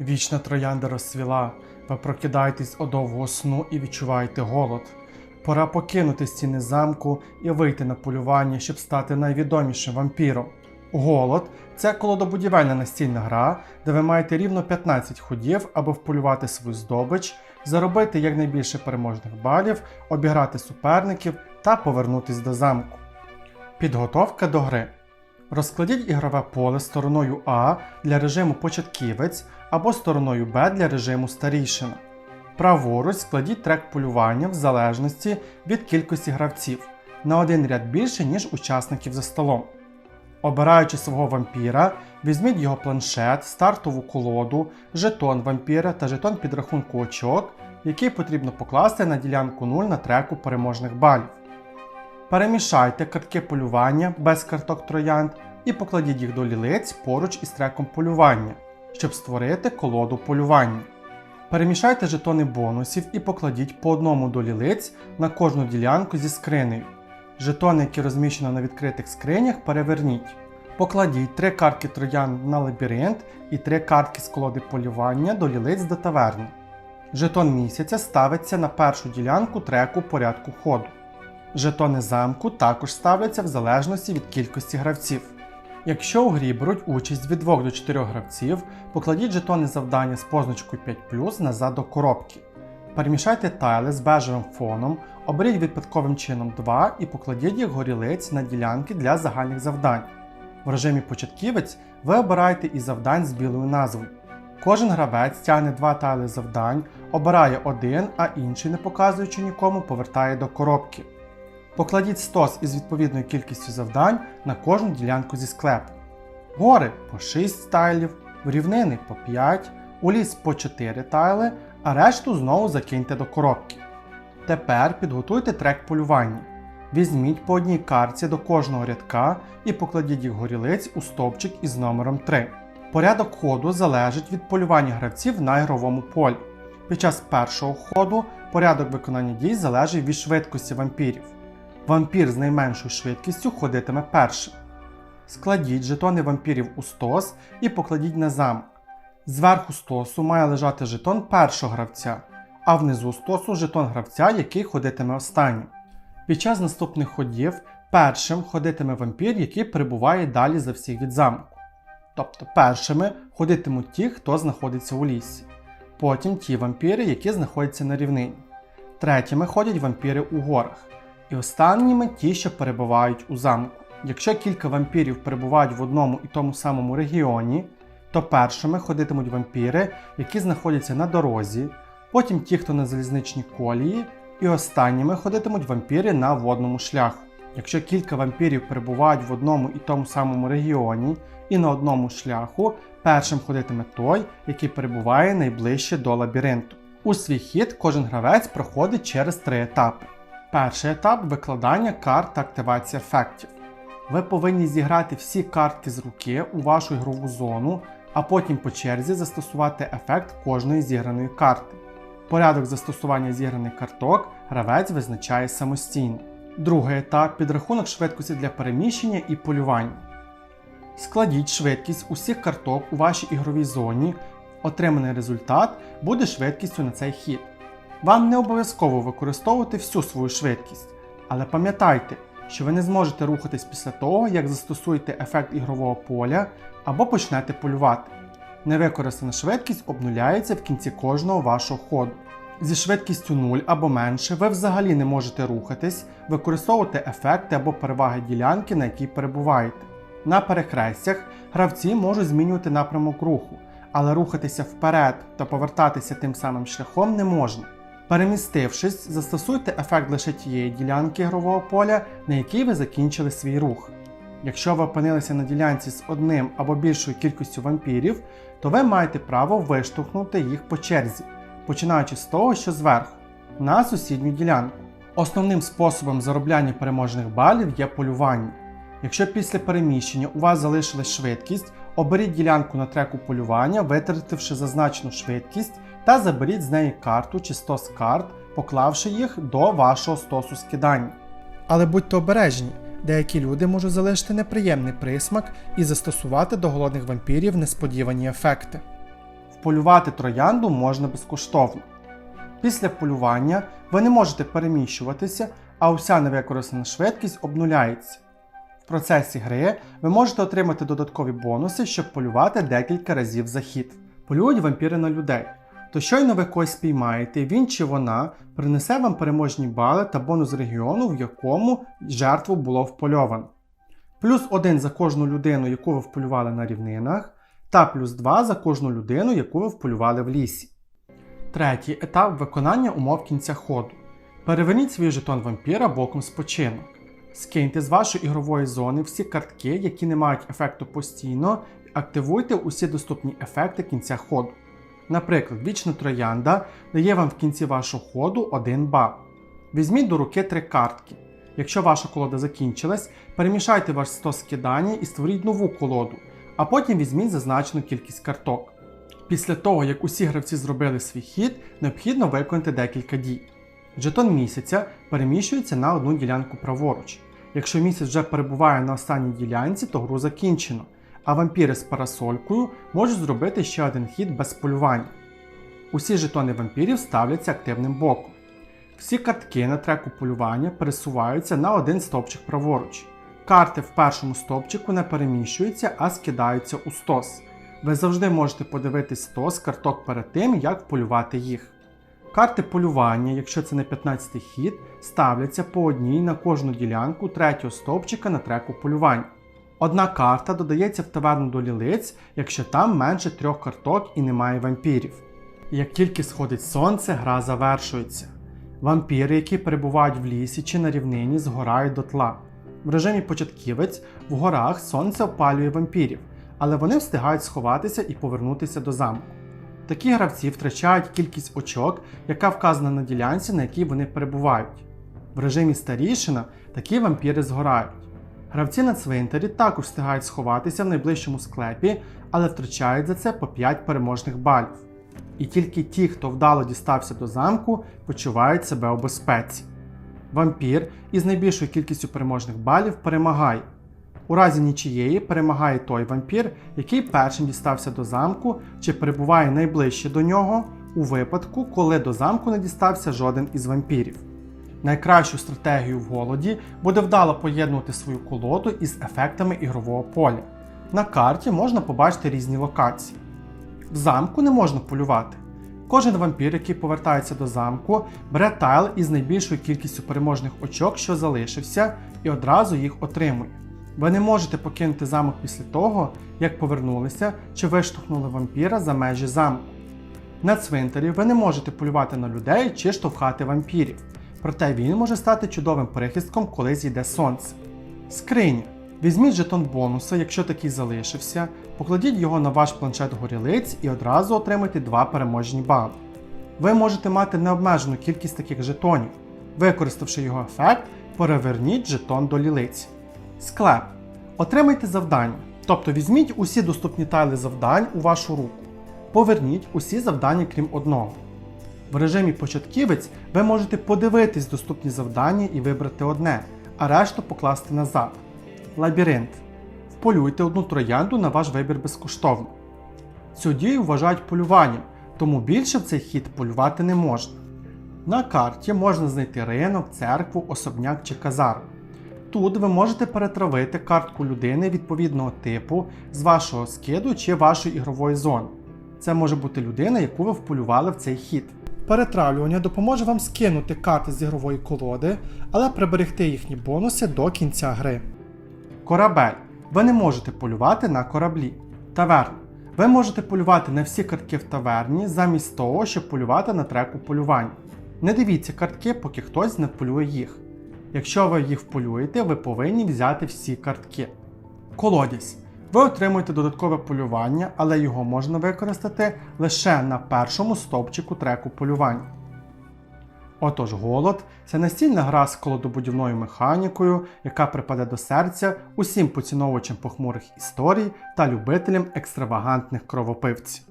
Вічна троянда розсвіла, ви прокидаєтесь о довгого сну і відчуваєте голод. Пора покинути стіни замку і вийти на полювання, щоб стати найвідомішим вампіром. Голод це колодобудівельна настільна гра, де ви маєте рівно 15 ходів, аби вполювати свою здобич, заробити якнайбільше переможних балів, обіграти суперників та повернутись до замку. Підготовка до гри. Розкладіть ігрове поле стороною А для режиму початківець або стороною Б для режиму старійшина. Праворуч складіть трек полювання в залежності від кількості гравців на один ряд більше, ніж учасників за столом. Обираючи свого вампіра, візьміть його планшет, стартову колоду, жетон вампіра та жетон підрахунку очок, який потрібно покласти на ділянку 0 на треку переможних балів. Перемішайте картки полювання без карток троянд і покладіть їх до лілиць поруч із треком полювання, щоб створити колоду полювання. Перемішайте жетони бонусів і покладіть по одному до лілиць на кожну ділянку зі скринею. Жетони, які розміщено на відкритих скринях, переверніть. Покладіть три картки троянд на лабіринт і три картки з колоди полювання до лілиць до таверни. Жетон місяця ставиться на першу ділянку треку порядку ходу. Жетони замку також ставляться в залежності від кількості гравців. Якщо у грі беруть участь від 2 до 4 гравців, покладіть жетони завдання з позначкою 5 назад до коробки. Перемішайте тайли з бежевим фоном, оберіть випадковим чином 2 і покладіть їх горілиць на ділянки для загальних завдань. В режимі початківець ви обираєте із завдань з білою назвою. Кожен гравець тягне два тайли завдань, обирає один, а інший, не показуючи нікому, повертає до коробки. Покладіть стос із відповідною кількістю завдань на кожну ділянку зі склепу. Гори по 6 тайлів, рівнини по 5, у ліс по 4 тайли, а решту знову закиньте до коробки. Тепер підготуйте трек полювання. Візьміть по одній картці до кожного рядка і покладіть їх горілиць у стовпчик із номером 3. Порядок ходу залежить від полювання гравців на ігровому полі. Під час першого ходу порядок виконання дій залежить від швидкості вампірів. Вампір з найменшою швидкістю ходитиме першим. Складіть жетони вампірів у стос і покладіть на замок. Зверху стосу має лежати жетон першого гравця, а внизу стосу жетон гравця, який ходитиме останнім. Під час наступних ходів першим ходитиме вампір, який перебуває далі за всіх від замку. Тобто першими ходитимуть ті, хто знаходиться у лісі. Потім ті вампіри, які знаходяться на рівнині. Третіми ходять вампіри у горах. І останніми ті, що перебувають у замку. Якщо кілька вампірів перебувають в одному і тому самому регіоні, то першими ходитимуть вампіри, які знаходяться на дорозі, потім ті, хто на залізничній колії, і останніми ходитимуть вампіри на водному шляху. Якщо кілька вампірів перебувають в одному і тому самому регіоні і на одному шляху, першим ходитиме той, який перебуває найближче до лабіринту. У свій хід кожен гравець проходить через три етапи. Перший етап викладання карт та активація ефектів. Ви повинні зіграти всі картки з руки у вашу ігрову зону, а потім по черзі застосувати ефект кожної зіграної карти. Порядок застосування зіграних карток гравець визначає самостійно. Другий етап підрахунок швидкості для переміщення і полювання. Складіть швидкість усіх карток у вашій ігровій зоні. Отриманий результат буде швидкістю на цей хід. Вам не обов'язково використовувати всю свою швидкість, але пам'ятайте, що ви не зможете рухатись після того, як застосуєте ефект ігрового поля або почнете полювати. Невикористана швидкість обнуляється в кінці кожного вашого ходу. Зі швидкістю 0 або менше ви взагалі не можете рухатись, використовувати ефекти або переваги ділянки, на якій перебуваєте. На перехрестях гравці можуть змінювати напрямок руху, але рухатися вперед та повертатися тим самим шляхом не можна. Перемістившись, застосуйте ефект лише тієї ділянки ігрового поля, на якій ви закінчили свій рух. Якщо ви опинилися на ділянці з одним або більшою кількістю вампірів, то ви маєте право виштовхнути їх по черзі, починаючи з того, що зверху, на сусідню ділянку. Основним способом заробляння переможних балів є полювання. Якщо після переміщення у вас залишилась швидкість, оберіть ділянку на треку полювання, витративши зазначену швидкість, та заберіть з неї карту чи стос карт, поклавши їх до вашого стосу скидання. Але будьте обережні, деякі люди можуть залишити неприємний присмак і застосувати до голодних вампірів несподівані ефекти. Вполювати троянду можна безкоштовно. Після полювання ви не можете переміщуватися, а уся невикористана швидкість обнуляється. В процесі гри ви можете отримати додаткові бонуси, щоб полювати декілька разів за хід. Полюють вампіри на людей. То щойно ви когось спіймаєте, він чи вона принесе вам переможні бали та бонус регіону, в якому жертву було впольовано. Плюс один за кожну людину, яку ви вполювали на рівнинах, та плюс 2 за кожну людину, яку ви вполювали в лісі. Третій етап виконання умов кінця ходу. Переверніть свій жетон вампіра боком спочинок. Скиньте з вашої ігрової зони всі картки, які не мають ефекту постійно, і активуйте усі доступні ефекти кінця ходу. Наприклад, вічна троянда дає вам в кінці вашого ходу 1 бал. Візьміть до руки три картки. Якщо ваша колода закінчилась, перемішайте ваш стос скидання і створіть нову колоду, а потім візьміть зазначену кількість карток. Після того, як усі гравці зробили свій хід, необхідно виконати декілька дій. Жетон місяця переміщується на одну ділянку праворуч. Якщо місяць вже перебуває на останній ділянці, то гру закінчено, а вампіри з парасолькою можуть зробити ще один хід без полювання. Усі жетони вампірів ставляться активним боком. Всі картки на треку полювання пересуваються на один стовпчик праворуч. Карти в першому стовпчику не переміщуються, а скидаються у стос. Ви завжди можете подивитись стос карток перед тим, як полювати їх. Карти полювання, якщо це не 15 хід, ставляться по одній на кожну ділянку третього стовпчика на треку полювання. Одна карта додається в таверну до лілиць, якщо там менше трьох карток і немає вампірів. Як тільки сходить сонце, гра завершується. Вампіри, які перебувають в лісі чи на рівнині, згорають дотла. В режимі початківець в горах сонце опалює вампірів, але вони встигають сховатися і повернутися до замку. Такі гравці втрачають кількість очок, яка вказана на ділянці, на якій вони перебувають. В режимі старішина такі вампіри згорають. Гравці на цвинтарі також встигають сховатися в найближчому склепі, але втрачають за це по 5 переможних балів. І тільки ті, хто вдало дістався до замку, почувають себе у безпеці. Вампір із найбільшою кількістю переможних балів перемагає. У разі нічиєї перемагає той вампір, який першим дістався до замку чи перебуває найближче до нього у випадку, коли до замку не дістався жоден із вампірів. Найкращу стратегію в голоді буде вдало поєднувати свою колоду із ефектами ігрового поля. На карті можна побачити різні локації. В замку не можна полювати. Кожен вампір, який повертається до замку, бере тайл із найбільшою кількістю переможних очок, що залишився, і одразу їх отримує. Ви не можете покинути замок після того, як повернулися чи виштовхнули вампіра за межі замку. На цвинтарі ви не можете полювати на людей чи штовхати вампірів, проте він може стати чудовим прихистком, коли зійде сонце. Скриня. Візьміть жетон бонуса, якщо такий залишився, покладіть його на ваш планшет горілиць і одразу отримайте два переможні бали. Ви можете мати необмежену кількість таких жетонів. Використавши його ефект, переверніть жетон до лілиць. Склеп. Отримайте завдання, тобто візьміть усі доступні тайли завдань у вашу руку. Поверніть усі завдання, крім одного. В режимі початківець ви можете подивитись доступні завдання і вибрати одне, а решту покласти назад. Лабіринт. Вполюйте одну троянду на ваш вибір безкоштовно. Цю дію вважають полюванням, тому більше в цей хід полювати не можна. На карті можна знайти ринок, церкву, особняк чи казарму. Тут ви можете перетравити картку людини відповідного типу з вашого скиду чи вашої ігрової зони. Це може бути людина, яку ви вполювали в цей хід. Перетравлювання допоможе вам скинути карти з ігрової колоди, але приберегти їхні бонуси до кінця гри. Корабель. Ви не можете полювати на кораблі. Таверна. Ви можете полювати на всі картки в таверні, замість того, щоб полювати на треку полювання. Не дивіться картки, поки хтось не полює їх. Якщо ви їх вполюєте, ви повинні взяти всі картки. Колодязь. Ви отримуєте додаткове полювання, але його можна використати лише на першому стовпчику треку полювання. Отож, голод це настільна гра з колодобудівною механікою, яка припаде до серця усім поціновувачам похмурих історій та любителям екстравагантних кровопивців.